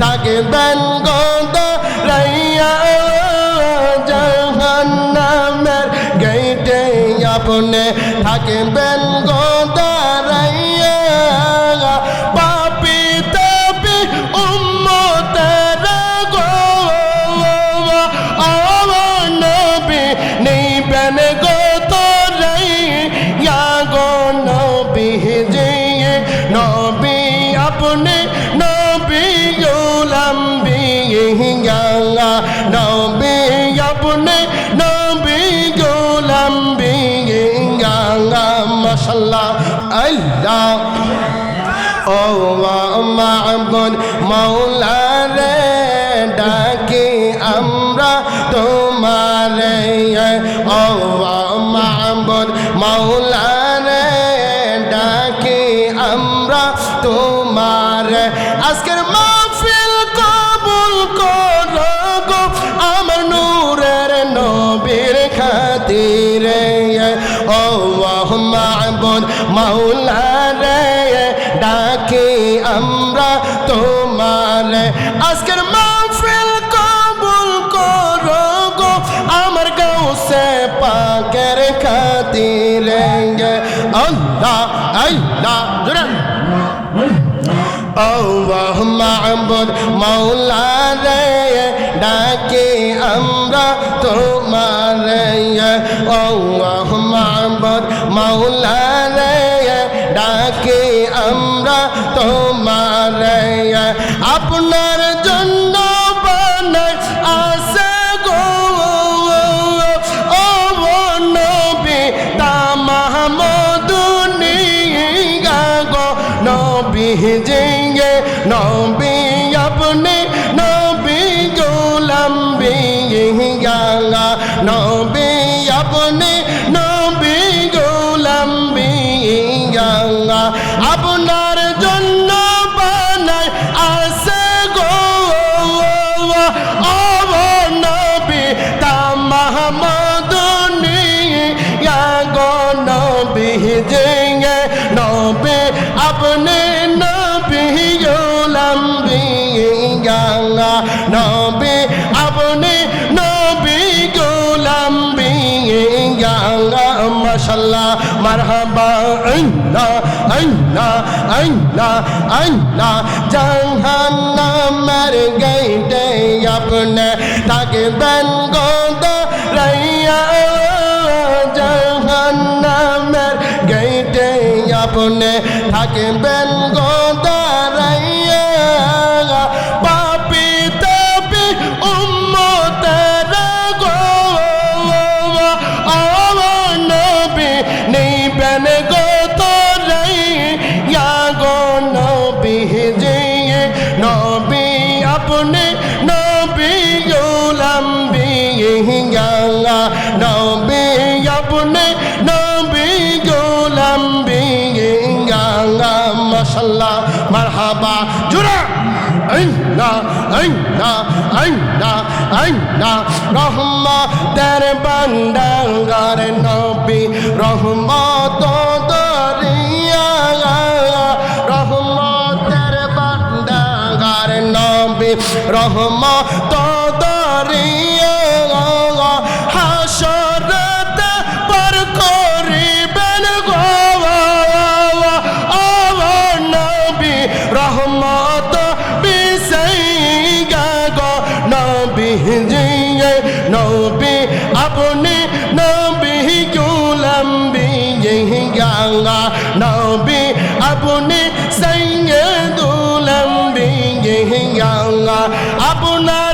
থাকবেন গোদরাইয়া জাহান্নামের গেটে আপনি থাকবেন গোদরাইয়া আল্লাহ মাবুদ মাওলা রে ডাকি আমরা তোমারে। আল্লাহ মাবুদ মাওলা الله الله جرم اللهم عبد مولانا ডাকে আমরা তোমার اللهم عبد مولانا নবী আপনি মাশাল্লাহ মারহাবা, আইনা আইনা আইনা আইনা। জাহান্নামের গেটে আপনি থাকবেন গোদ রাইয়া। জাহান্নামের গেটে আপনি থাকবেন গোদারাইয়া মারহাবা জুরা, আইনা আইনা আইনা আইনা। রহমতের বান্দাঙ্গার নবী, রহমত দরিয়া। রহমতের বান্দাঙ্গার নবী, রহমত না নবী আপনি সৈয়দুল আম্বিয়া আপনার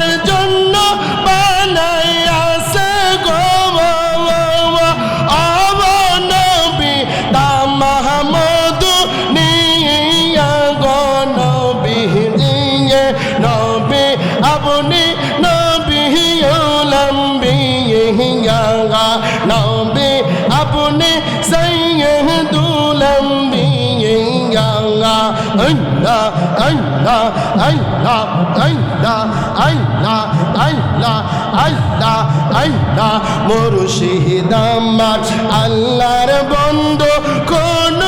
আল্লাহ আল্লাহর বন্ধ কোন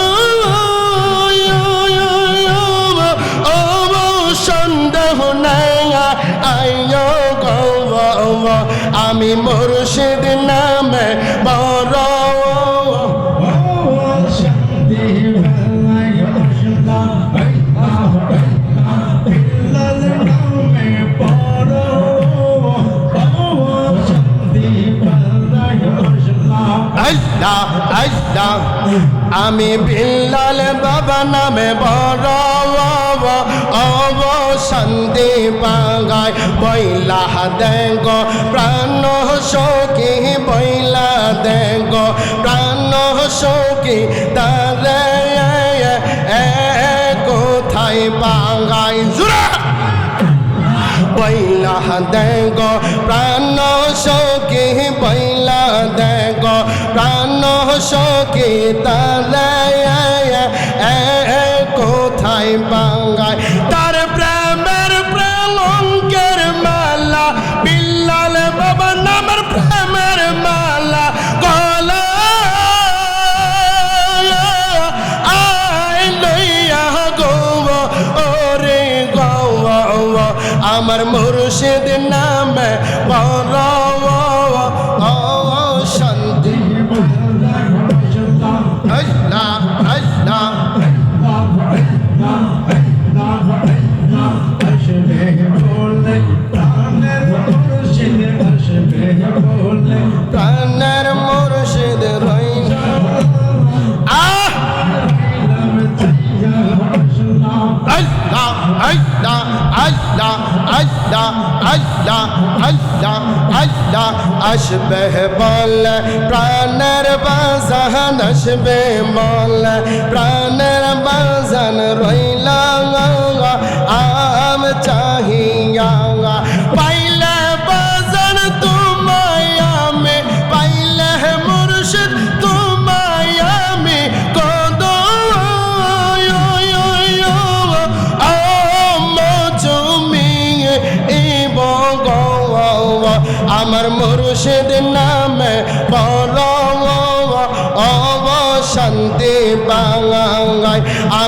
সন্দেহ নাই। আমি মুর্শিদ নামে বা আমি বিল্লাল বাবা নামে বড় অব শান্তি পাগায় বইলা দেগ, প্রাণ শোকি বইলা দেগ, প্রাণ শোকি তারে কোথায় পাগায় জুরা! বইলা দেগ, প্রাণ শোকে প্রাণ শোকে তালে কোথায় বাঙ্গায় তার প্রেমের প্রেলঙ্কের মালা, বিল্লাল বাবা নামের প্রেমের মালা, গলা আই লইয়া গৌব ওরে গৌব আমার মুর্শিদ নামে বড় আল্লাহ আল্লাহ আল্লাহ আল্লাহ আসবে বল প্রাণের বাজান আসবে বল প্রাণের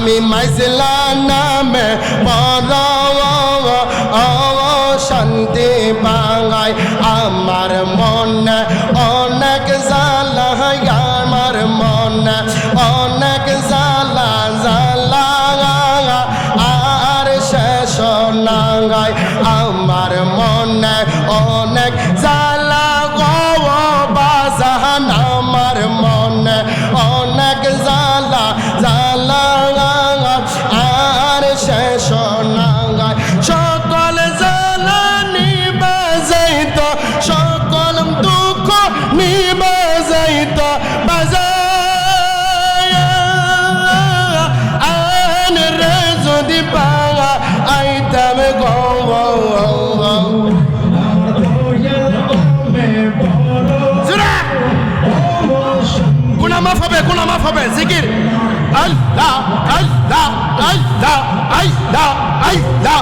mim, mas ele মাফ হবে জিকির। আল্লাহ আল্লাহ আল্লাহ আল্লাহ আল্লাহ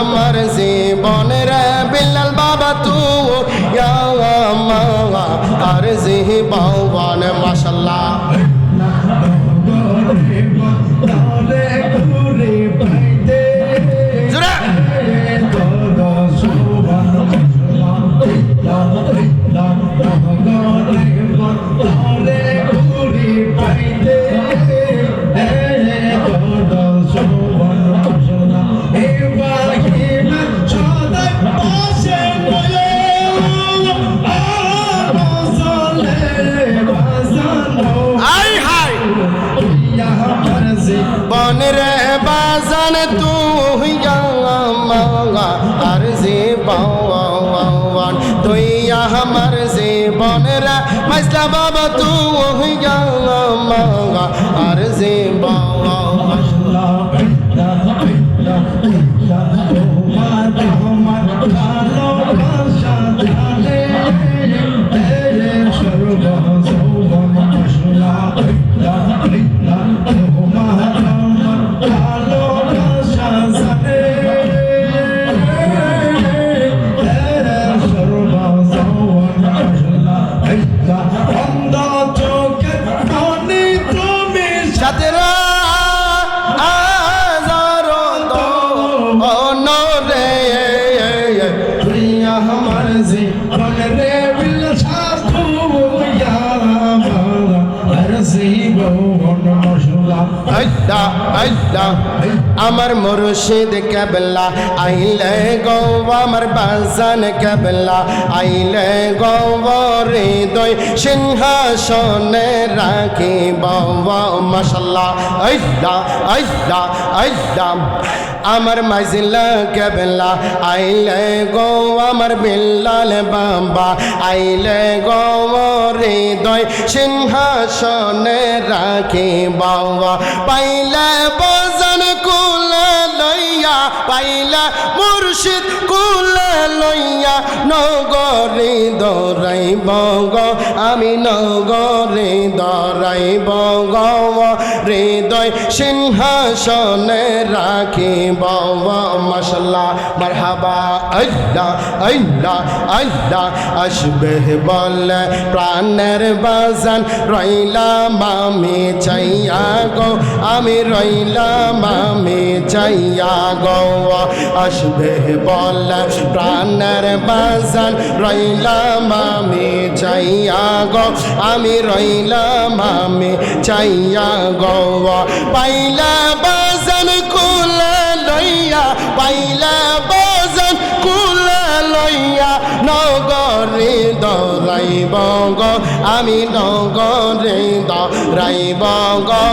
আমার জীবন রে আর জেহে বাহবান মাসাল্লাহ وهي لما أرزي আল্লাহ আমার মুর্শিদ কেবলা, আইলে গো আমার বাজান কেবলা, আইলে গো হৃদয় সিংহাসনে রাখি বাবা মাশাল্লাহ আল্লাহ আল্লাহ আল্লাহ আমার মাইজিলা কেবলা, আইলে গো আমার বিল্লাল বাবা, আইলে গো হৃদয় সিংহাসনে রাখি বাবা পাইলে বজন পাইলে মুর্শিদ কুলে লইয়া নগরে দরাইব গো আমি নগরে দরাইব গো হৃদয় সিংহাসনে রাখি বাবা মশলা মারহাবা। আল্লাহ আল্লাহ আল্লাহ, আসবে বলে প্রাণের বাজান। রইলাম আমি চাইয়া গো, আমি রইলাম আমি চাইয়া গো। আসবে বলে প্রাণের বাজান। রইলাম আমি চাইয়া গো, আমি রইলাম আমি চাইয়া গো। পাইলা বাজান কুলে লইয়া, পাইলা বাজান কুলে লইয়া, নগরে দরাইব গো, আমি নগরে দরাইব গো।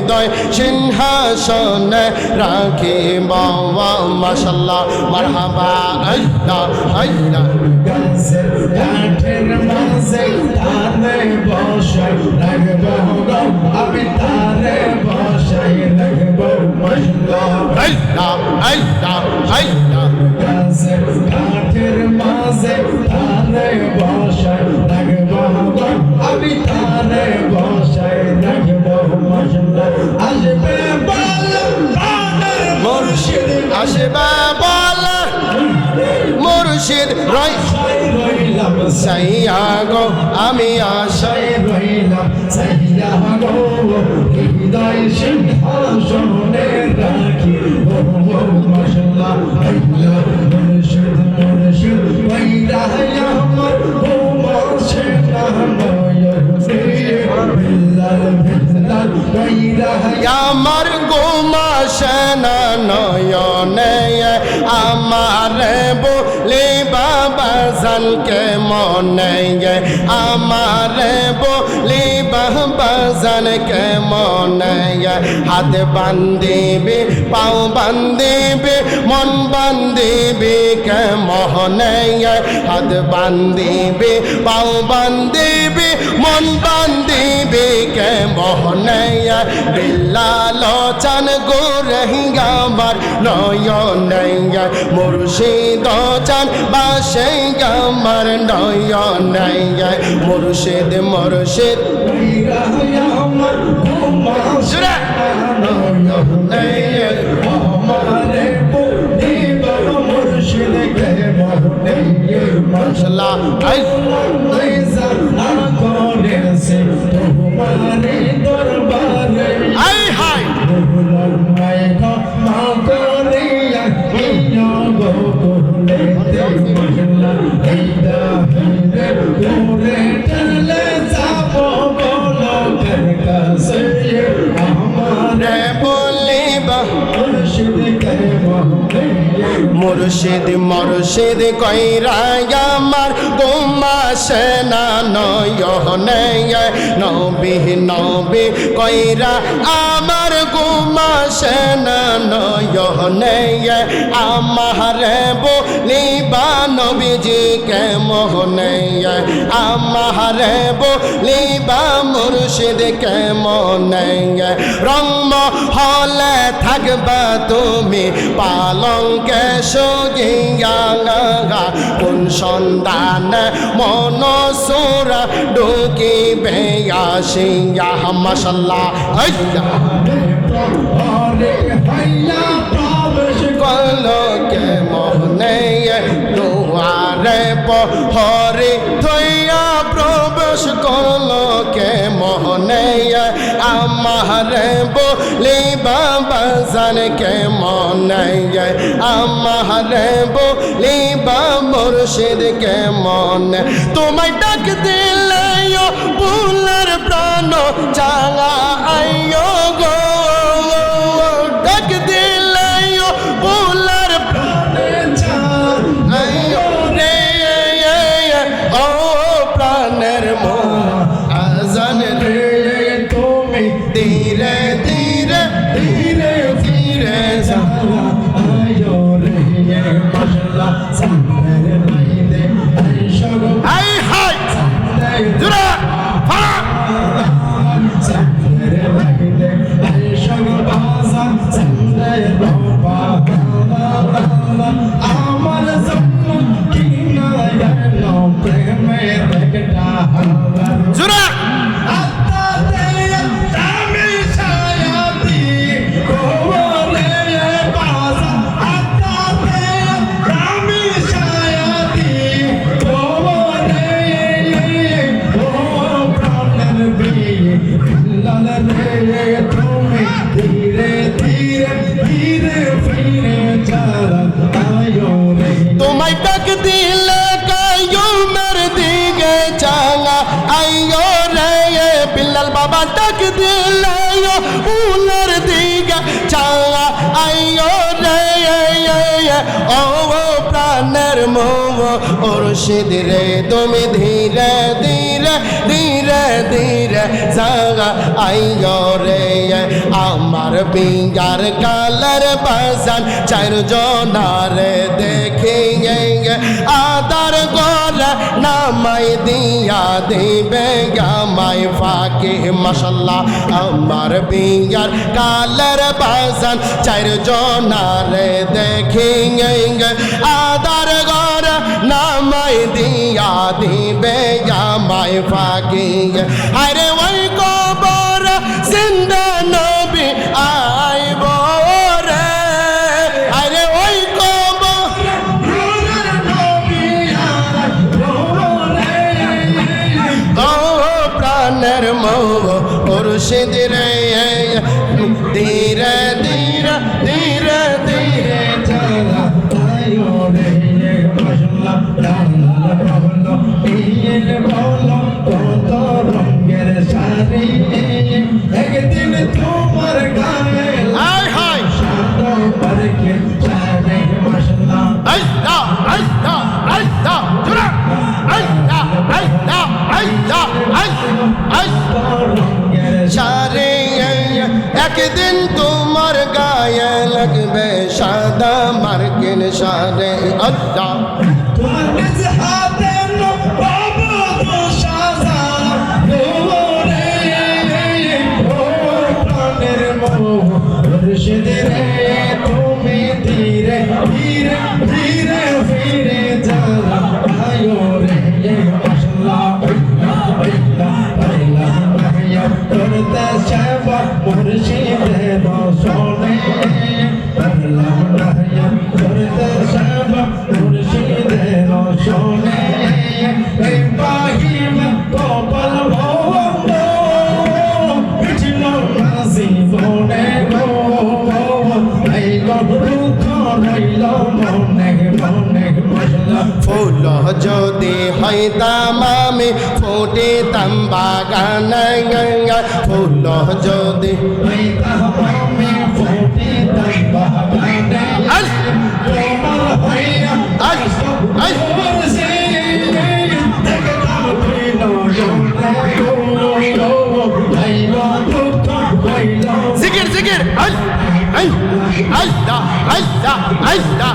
মরে দয় সিংহাসনে রাখি বাবা মাশাল্লাহ মারহাবা আল্লাহ আল্লাহ। গাছের কাঠের মাঝে সাইয়া গো, আমি আশাই রইলাম। সাইয়া গো, হৃদয় সিংহাসনে রাখি। ও মাশাআল্লাহ বাইরা আমার ও মুর্শিদ নয় বিল্লাল আমার আমার বাবা জানকে মনে আমার বলে বাবা জানকে মনে হাত বান্ধিবে, পাও বান্ধিবে, মন বান্ধিবে কে মোহনে হাত বান্ধিবে, পাও বান্ধিবে মন বান দিবে কে মোহনাইয়া বিল্লাল চান গো রহিঙ্গা আমার নয়নাইয়া মুর্শিদ চান বাসাইয়া আমার নয়নাইয়া মুর্শিদ মুর্শিদ। সুরা নয়নাইয়া মোহনাইয়া مرشد کے Amen. মুর্শিদ মুর্শিদ কইরা আমার গোমা সেনা নয়নে নবী নবী কইরা আমার গোমা সেনা নয়নে আমার বলিবা নবীজি কে মোহনে আমার বলিবা মুর্শিদ কে মনে রঙ্গ হলে থাকবা তুমি, পালঙ্কে সগিয়া কোন সন্তান মন সুরা ঢুকিবে আসিয়া, মশাল্লাহ। अरे দুয়ারে পহরে থইয়া প্রবেশ কলকে মনে আমারে বলি বাবা জানকে মনে আমারে বলি বা মুর্শিদকে মনে তোমায় ডাক দিলে ফুলের প্রাণ চাঙা বেলাল বাবা ডাক দিল উলার দিগা চালা আইও রে ও প্রাণের মোম ওরশিদ রে, তুমি ধীরে ধীরে ধীরে ধীরে জাগা আইও রে। আমার বিঙ্গার কালার বাসান চারজনারে দেখে আদা নামাই দিয়া দেবে আমায় ফাঁকে, মশাল্লাহ। আমার বিয়ার কালার বাসান চার জনারে দেখে আদার গর নামায় দিয়া দিবে আমায় ফাঁকে আরে ইশারে আল্লাহ। তোমার কাছে হাতে তুমি ধীরে ধীরে ধীরে ফিরে যারা আয়ো রে মশলা বাগানে ফুল যদি জিকির জিকির। আল্লাহ আল্লাহ আল্লাহ আল্লাহ।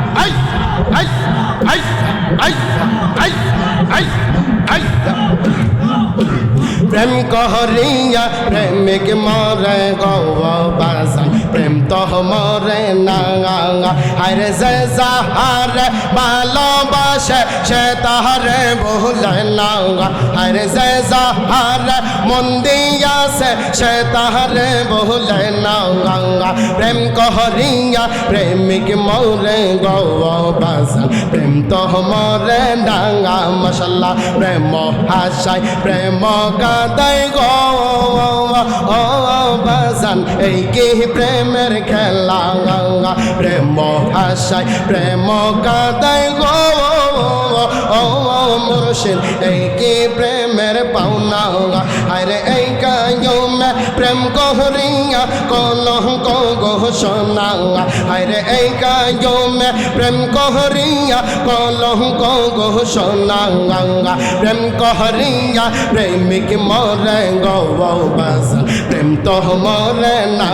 প্রেম কহরিয়া, প্রেমিক মরে গবাসা প্রেম তহ মরে না আরে যে যাহারে ভালোবাসে, সে তাহারে ভুলে না আরে যে যাহারে মন দিয়াছে, সে তাহারে ভুলে না প্রেম কহরিয়া, প্রেমিক মরে গো গবাসান প্রেম তো মরে না মশাল্লাহ। প্রেম হাসায় প্রেম কাদাই গো। ও বাজান, এই কি প্রেমের খেলা? প্রেম হাসায় প্রেম কাদাই গো। ও মুর্শিদ, এই কি প্রেমের পাওনা? এই কায়ুমে প্রেম কহরিয়া কলঙ্ক সোনা আরে এই কায়ুমে প্রেম কহরিয়া কলঙ্ক সোনা প্রেম কহরিয়া প্রেমিক মরে গো বাস প্রেম তো মরে না।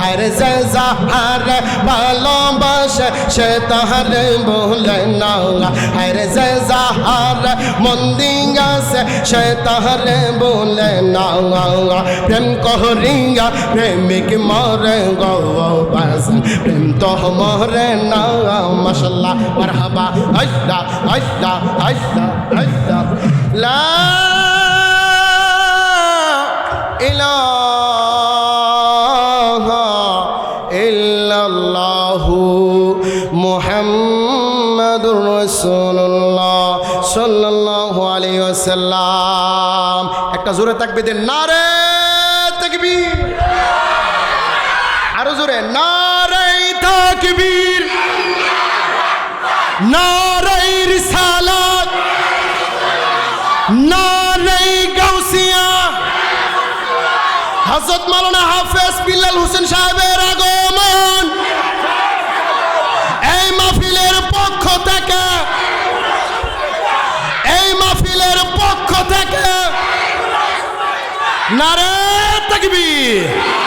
হারে যে যাহারে ভালোবাসে, সে তাহারে বলে না। হারে যে যাহারে মন দিয়াছে, সে তাহারে বলে না। কহরিয়া প্রেমিক মরে গো বাস প্রেম তো মরে না মশলা মারহাবা। আইদা আইদা আইদা আইদা লা ইলাহা ইল্লাল্লাহু মুহাম্মাদুর রাসূলুল্লাহ সাল্লাল্লাহু আলাইহি ওয়াসাল্লাম। একটা জোরে তাকবীর নারে তকবীর নারাই রিসালাত। নারাই গাউসিয়া। হযরত মাওলানা হাফেজ বিল্লাল হোসেন সাহেবের আগমন। এই মাহফিলের পক্ষ থেকে, এই মাহফিলের পক্ষ থেকে নারে তকবীর।